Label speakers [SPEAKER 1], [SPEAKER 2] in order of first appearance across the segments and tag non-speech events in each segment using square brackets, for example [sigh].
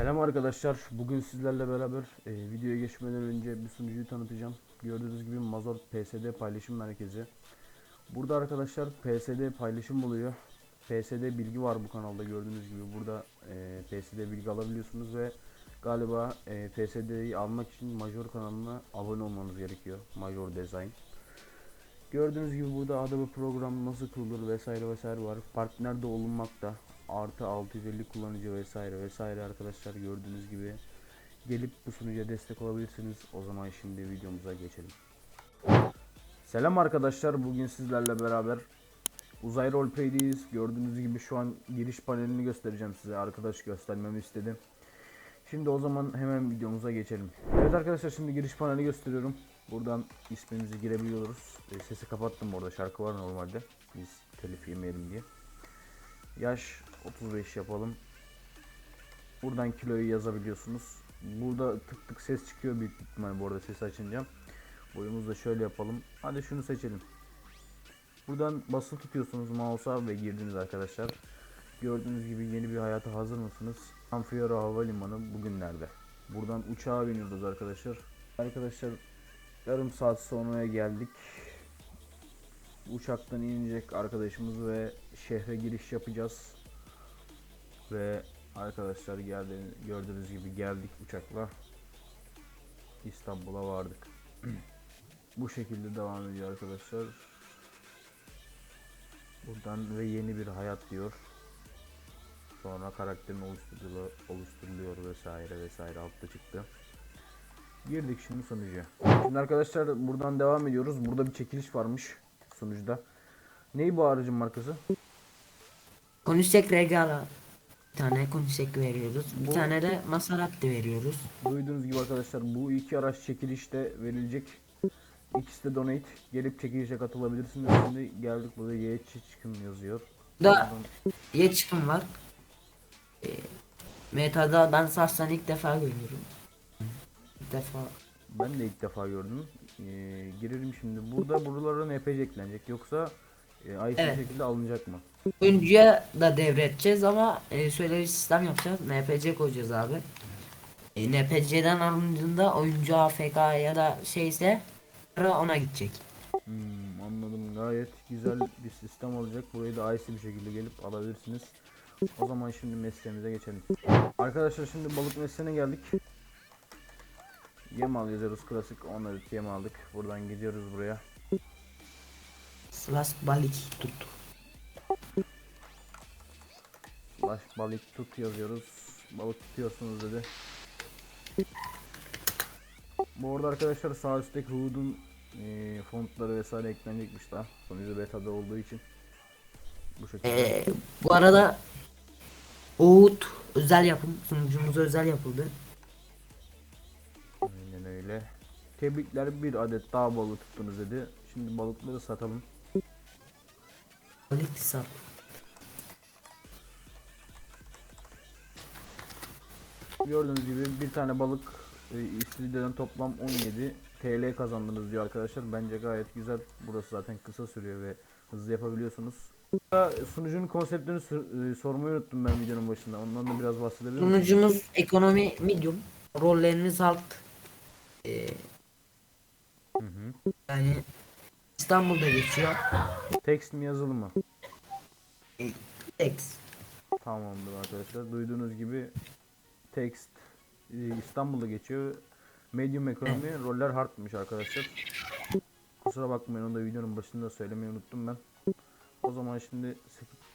[SPEAKER 1] Selam arkadaşlar. Bugün sizlerle beraber e, videoya geçmeden önce bir sunucuyu tanıtacağım. Gördüğünüz gibi Mazor PSD paylaşım merkezi. Burada arkadaşlar PSD paylaşım oluyor. PSD bilgi var bu kanalda gördüğünüz gibi. Burada e, PSD bilgi alabiliyorsunuz ve galiba e, PSD'yi almak için Major kanalına abone olmanız gerekiyor. Major Design. Gördüğünüz gibi burada Adobe program nasıl kurulur vesaire vesaire var. Partner de olunmakta. Artı 650 kullanıcı vesaire vesaire arkadaşlar gördüğünüz gibi. Gelip bu sunucuya destek olabilirsiniz. O zaman şimdi videomuza geçelim. Selam arkadaşlar. Bugün sizlerle beraber Uzay Roleplay'deyiz. Gördüğünüz gibi şu an giriş panelini göstereceğim size. Arkadaş göstermemi istedi. Şimdi o zaman hemen videomuza geçelim. Evet arkadaşlar şimdi giriş paneli gösteriyorum. Buradan ismimizi girebiliyoruz. E, sesi kapattım orada şarkı var normalde. Biz telif yemeyelim diye. Yaş 35 yapalım. Buradan kiloyu yazabiliyorsunuz. Burada tık tık ses çıkıyor büyük ihtimal bu arada ses açınca. Boyumuzu da şöyle yapalım. Hadi şunu seçelim. Buradan basılı tutuyorsunuz mouse'a ve girdiniz arkadaşlar. Gördüğünüz gibi yeni bir hayata hazır mısınız? Amfiora Havalimanı bugünlerde. Buradan uçağa biniyoruz arkadaşlar. Arkadaşlar yarım saat sonraya geldik. Uçaktan inecek arkadaşımız ve şehre giriş yapacağız. Ve arkadaşlar geldi, gördüğünüz gibi geldik uçakla. İstanbul'a vardık. [clears throat] Bu şekilde devam ediyor arkadaşlar. Buradan ve yeni bir hayat diyor. Sonra karakterin oluşturuluyor, oluşturuluyor vesaire vesaire altta çıktı. Girdik şimdi sunucuya. Şimdi arkadaşlar buradan devam ediyoruz. Burada bir çekiliş varmış sunucuda. Ney bu aracın markası?
[SPEAKER 2] Konuşsek regala. Bir tane konuşsek veriyoruz. Bir
[SPEAKER 1] Bu-
[SPEAKER 2] tane de Maserati veriyoruz.
[SPEAKER 1] Duyduğunuz gibi arkadaşlar bu iki araç çekilişte verilecek. İkisi de donate. Gelip çekilişe katılabilirsiniz. Şimdi geldik burada Y çıkım yazıyor.
[SPEAKER 2] Da ye çıkım var. Ee, Meta'da ben Sars'tan ilk defa görüyorum. İlk defa.
[SPEAKER 1] Ben de ilk defa gördüm. Ee, girelim şimdi. Burada buralara NPC eklenecek. Yoksa e, ayrı
[SPEAKER 2] Evet.
[SPEAKER 1] şekilde alınacak mı?
[SPEAKER 2] Oyuncuya da devredeceğiz ama e, şöyle bir sistem yapacağız. NPC koyacağız abi. E, NPC'den alındığında oyuncu AFK ya da şeyse para ona gidecek.
[SPEAKER 1] Hmm, anladım. Gayet güzel bir sistem olacak. Burayı da IC bir şekilde gelip alabilirsiniz. O zaman şimdi mesleğimize geçelim. Arkadaşlar şimdi balık mesleğine geldik. Yem al yazıyoruz klasik. Onları yem aldık. Buradan gidiyoruz buraya.
[SPEAKER 2] Slash balık tut.
[SPEAKER 1] Baş balık tut yazıyoruz. Balık tutuyorsunuz dedi. Bu arada arkadaşlar sağ üstteki Hood'un e, fontları vesaire eklenecekmiş daha. Sonucu beta'da olduğu için. Bu şekilde.
[SPEAKER 2] Ee, bu arada Oğut özel yapım sunucumuza özel yapıldı.
[SPEAKER 1] Aynen öyle. Tebrikler bir adet daha balık tuttunuz dedi. Şimdi balıkları satalım.
[SPEAKER 2] Balık sat.
[SPEAKER 1] Gördüğünüz gibi bir tane balık e, istediğinden toplam 17 TL kazandınız diyor arkadaşlar. Bence gayet güzel. Burası zaten kısa sürüyor ve hızlı yapabiliyorsunuz. Burada Sunucunun konseptini e, sormayı unuttum ben videonun başında. Ondan da biraz bahsedebilir miyim?
[SPEAKER 2] Sunucumuz ekonomi medium. Rolleriniz alt. Ee,
[SPEAKER 1] Hı hı.
[SPEAKER 2] yani İstanbul'da geçiyor.
[SPEAKER 1] Text mi yazılı mı?
[SPEAKER 2] X.
[SPEAKER 1] Tamamdır arkadaşlar. Duyduğunuz gibi text e, İstanbul'da geçiyor. Medium ekonomi roller hardmış arkadaşlar. Kusura bakmayın onu da videonun başında söylemeyi unuttum ben. O zaman şimdi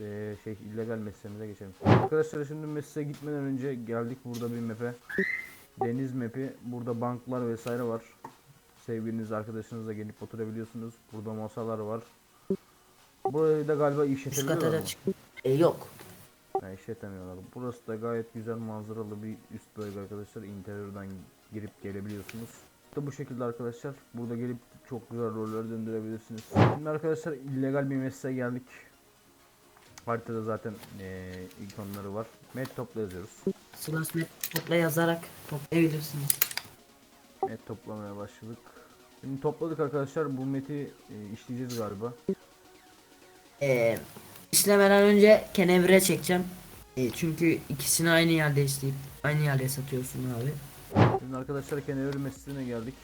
[SPEAKER 1] e, şey illegal mesleğimize geçelim. Arkadaşlar şimdi mesleğe gitmeden önce geldik burada bir map'e. Deniz map'i. Burada banklar vesaire var. Sevgiliniz arkadaşınızla gelip oturabiliyorsunuz. Burada masalar var. Burayı da galiba
[SPEAKER 2] Üst kata
[SPEAKER 1] işletebiliyorlar
[SPEAKER 2] da
[SPEAKER 1] mı?
[SPEAKER 2] çık. E, yok.
[SPEAKER 1] Ha, işletemiyorlar. Burası da gayet güzel manzaralı bir üst bölge arkadaşlar. İnteriordan girip gelebiliyorsunuz. Da bu şekilde arkadaşlar. Burada gelip çok güzel roller döndürebilirsiniz. Şimdi arkadaşlar illegal bir mesleğe geldik. Haritada zaten eee ikonları var. Met topla yazıyoruz.
[SPEAKER 2] Slash map topla yazarak toplayabilirsiniz.
[SPEAKER 1] Met toplamaya başladık. Şimdi topladık arkadaşlar. Bu meti e, işleyeceğiz galiba.
[SPEAKER 2] Ee, işlemeden önce kenevire çekeceğim. E, çünkü ikisini aynı yerde isteyip aynı yerde satıyorsun abi.
[SPEAKER 1] Şimdi arkadaşlar kenevir mesleğine geldik.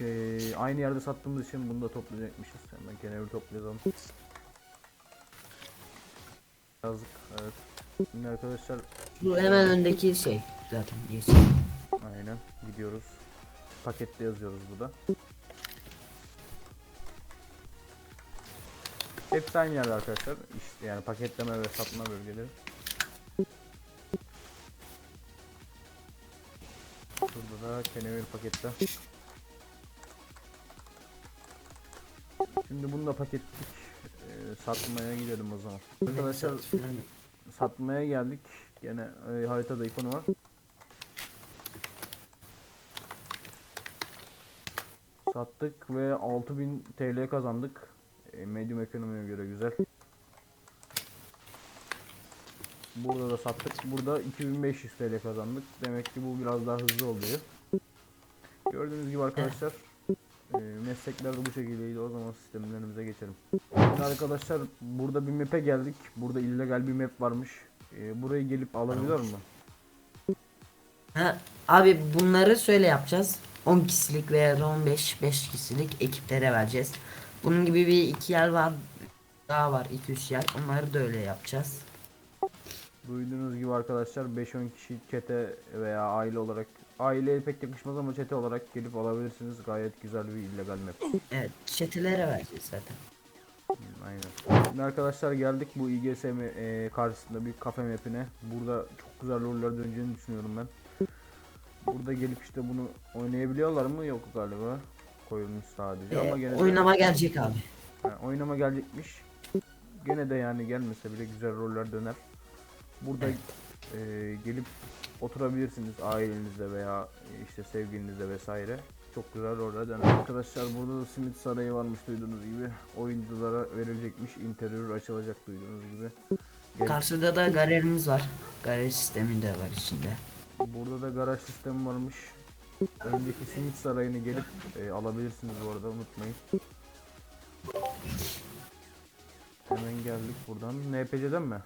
[SPEAKER 1] Ee, aynı yerde sattığımız için bunu da toplayacakmışız. Hemen kenevir toplayalım. Yazık evet. Şimdi arkadaşlar
[SPEAKER 2] Bu hemen öndeki şey zaten yeşil.
[SPEAKER 1] aynen gidiyoruz. Pakette yazıyoruz bu da. Hepsi aynı yerde arkadaşlar. İşte yani paketleme ve satma bölgeleri. Burada da kenevir paketler. Şimdi bunu da paketledik. Ee, satmaya gidelim o zaman. Arkadaşlar satmaya geldik. Gene e, haritada ikonu var. Sattık ve 6000 TL kazandık. E, medium ekonomiye göre güzel. Burada da sattık. Burada 2500 TL kazandık. Demek ki bu biraz daha hızlı oluyor. Gördüğünüz gibi arkadaşlar e, meslekler de bu şekildeydi. O zaman sistemlerimize geçelim. Arkadaşlar burada bir map'e geldik. Burada illegal bir map varmış. E, burayı gelip alabiliyor mu?
[SPEAKER 2] Ha, abi bunları şöyle yapacağız. 10 kişilik veya da 15 5 kişilik ekiplere vereceğiz. Bunun gibi bir iki yer var. Daha var 2-3 yer. Onları da öyle yapacağız.
[SPEAKER 1] Duyduğunuz gibi arkadaşlar 5-10 kişi çete veya aile olarak aileye pek yakışmaz ama çete olarak gelip alabilirsiniz. Gayet güzel bir illegal map.
[SPEAKER 2] Evet, çetelere vereceğiz zaten.
[SPEAKER 1] Aynen. Şimdi arkadaşlar geldik bu İGSM e, karşısında bir kafe mapine. Burada çok güzel roller döneceğini düşünüyorum ben. Burada gelip işte bunu oynayabiliyorlar mı? Yok galiba. Koyulmuş sadece
[SPEAKER 2] Ee,
[SPEAKER 1] ama gene de-
[SPEAKER 2] oynama gelecek abi.
[SPEAKER 1] Ha, oynama gelecekmiş. Gene de yani gelmese bile güzel roller döner. Burada e, gelip oturabilirsiniz ailenizle veya işte sevgilinizle vesaire. Çok güzel roller döner. Arkadaşlar burada da simit sarayı varmış duyduğunuz gibi. Oyunculara verilecekmiş. interior açılacak duyduğunuz gibi. Gel-
[SPEAKER 2] Karşıda da galerimiz var. Galeri sistemi de var içinde.
[SPEAKER 1] Burada da garaj sistemi varmış. Öndeki simit sarayını gelip e, alabilirsiniz bu arada unutmayın. Hemen geldik buradan. NPC'den mi?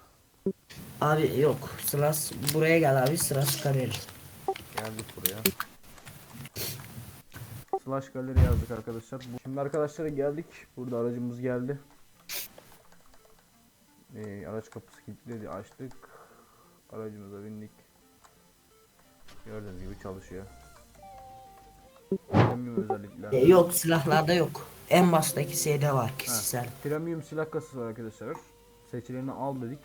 [SPEAKER 2] Abi yok. Sıras buraya gel abi. Sıras galeri.
[SPEAKER 1] Geldik buraya. Slash galeri yazdık arkadaşlar. Şimdi arkadaşlar geldik. Burada aracımız geldi. Ee, araç kapısı kilitledi. Açtık. Aracımıza bindik. Gördüğünüz gibi çalışıyor. Premium özellikler.
[SPEAKER 2] Ee, yok silahlarda yok. En baştaki şeyde var kişisel.
[SPEAKER 1] Premium silah kasası var arkadaşlar. Seçilerini al dedik.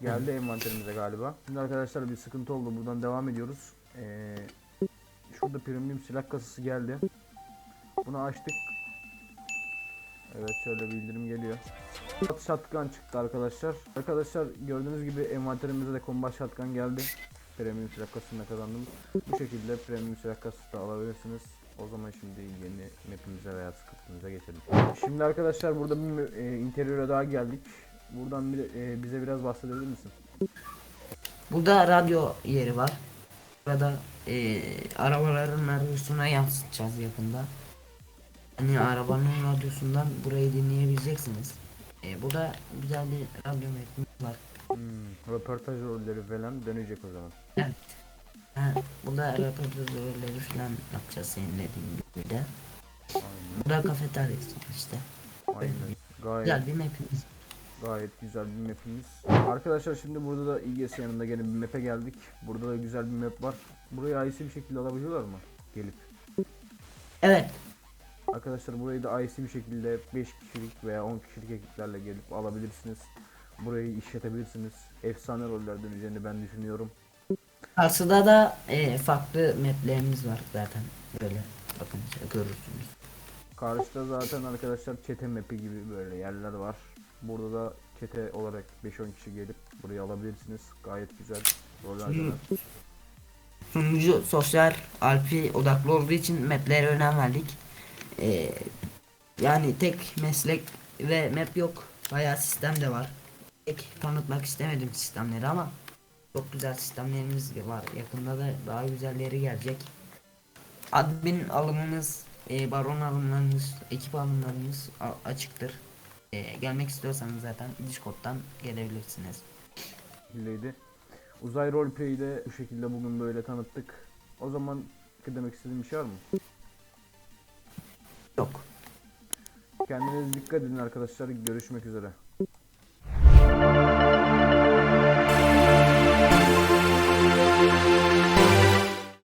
[SPEAKER 1] Geldi envanterimize galiba. Şimdi arkadaşlar bir sıkıntı oldu. Buradan devam ediyoruz. Ee, şurada premium silah kasası geldi. Bunu açtık. Evet şöyle bildirim geliyor. Shot- Shotgun çıktı arkadaşlar. Arkadaşlar gördüğünüz gibi envanterimize de combat shotgun geldi. Premium silah kasasında kazandım. Bu şekilde premium silah kasası da alabilirsiniz. O zaman şimdi yeni mapimize veya scriptimize geçelim. Şimdi arkadaşlar burada bir e, interiöre daha geldik. Buradan bir, e, bize biraz bahsedebilir misin?
[SPEAKER 2] Burada radyo yeri var. Burada e, arabaların radyosuna yansıtacağız yakında. Hani arabanın radyosundan burayı dinleyebileceksiniz. E, burada güzel bir radyo metnimiz var.
[SPEAKER 1] Hmm, röportaj rolleri falan dönecek o zaman.
[SPEAKER 2] Evet. Ha, burada röportajları falan yapacağız senin dediğin gibi de.
[SPEAKER 1] Aynen.
[SPEAKER 2] Burada kafeteryası var işte.
[SPEAKER 1] Aynen. Gayet
[SPEAKER 2] Güzel bir mapimiz.
[SPEAKER 1] Gayet güzel bir mapimiz. Arkadaşlar şimdi burada da İGS yanında gene bir map'e geldik. Burada da güzel bir map var. Burayı IC bir şekilde alabiliyorlar mı? Gelip.
[SPEAKER 2] Evet.
[SPEAKER 1] Arkadaşlar burayı da IC bir şekilde 5 kişilik veya 10 kişilik ekiplerle gelip alabilirsiniz. Burayı işletebilirsiniz. Efsane roller döneceğini ben düşünüyorum.
[SPEAKER 2] Karşıda da e, farklı maplerimiz var zaten. Böyle bakınca görürsünüz.
[SPEAKER 1] Karşıda zaten arkadaşlar çete map'i gibi böyle yerler var. Burada da çete olarak 5-10 kişi gelip burayı alabilirsiniz. Gayet güzel roller döner.
[SPEAKER 2] Sunucu sosyal alfi odaklı olduğu için maplere önem verdik. Ee, yani tek meslek ve map yok. Bayağı sistem de var. Tek tanıtmak istemedim sistemleri ama çok güzel sistemlerimiz var. Yakında da daha güzelleri gelecek. Admin alımımız, e, baron alımlarımız, ekip alımlarımız açıktır. E, gelmek istiyorsanız zaten Discord'dan gelebilirsiniz.
[SPEAKER 1] Hilleydi. Uzay Roleplay'i de bu şekilde bugün böyle tanıttık. O zaman demek istediğim bir şey var mı?
[SPEAKER 2] Yok.
[SPEAKER 1] Kendinize dikkat edin arkadaşlar. Görüşmek üzere.